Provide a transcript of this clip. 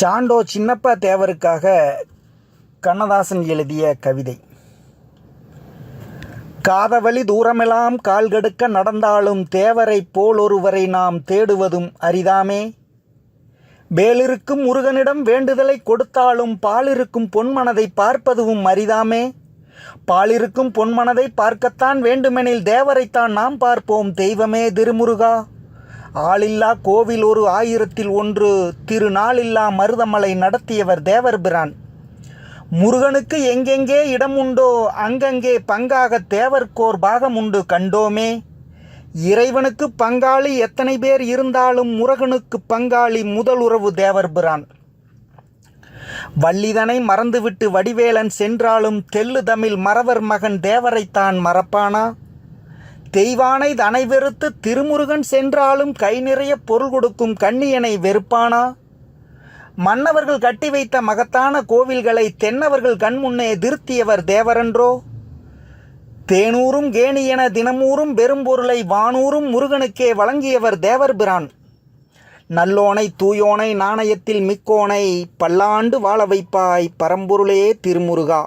சாண்டோ சின்னப்பா தேவருக்காக கண்ணதாசன் எழுதிய கவிதை. காதவழி தூரமெல்லாம் கால்கெடுக்க நடந்தாலும் தேவரைப் போலொருவரை நாம் தேடுவதும் அரிதாமே. வேலிருக்கும் முருகனிடம் வேண்டுதலை கொடுத்தாலும் பாலிருக்கும் பொன்மனதை பார்ப்பதுவும் அரிதாமே. பாலிருக்கும் பொன்மனதை பார்க்கத்தான் வேண்டுமெனில் தேவரைத்தான் நாம் பார்ப்போம் தெய்வமே திருமுருகா. ஆளில்லா கோவில் ஒரு ஆயிரத்தில் ஒன்று திருநாளில்லா மருதமலை நடத்தியவர் தேவர் பிரான் முருகனுக்கு எங்கெங்கே இடம் உண்டோ அங்கங்கே பங்காக தேவர்கோர் பாகம் உண்டு கண்டோமே. இறைவனுக்கு பங்காளி எத்தனை பேர் இருந்தாலும் முருகனுக்கு பங்காளி முதலுறவு உறவு தேவர் பிரான் வள்ளிதனை மறந்துவிட்டு வடிவேலன் சென்றாலும் தெல்லு தமிழ் மறவர் மகன் தேவரைத்தான் மறப்பானா? தெய்வானை தனை வெறுத்து திருமுருகன் சென்றாலும் கை நிறைய பொருள் கொடுக்கும் கண்ணியனை வெறுப்பானா? மன்னவர்கள் கட்டி வைத்த மகத்தான கோவில்களை தென்னவர்கள் கண்முன்னே திருத்தியவர் தேவரன்றோ? தேனூரும் கேணியென தினமூரும் பெரும்பொருளை வானூரும் முருகனுக்கே வழங்கியவர் தேவர் பிரான் நல்லோனை தூயோனை நாணயத்தில் மிக்கோனை பல்லாண்டு வாழ வைப்பாய் பரம்பொருளே திருமுருகா.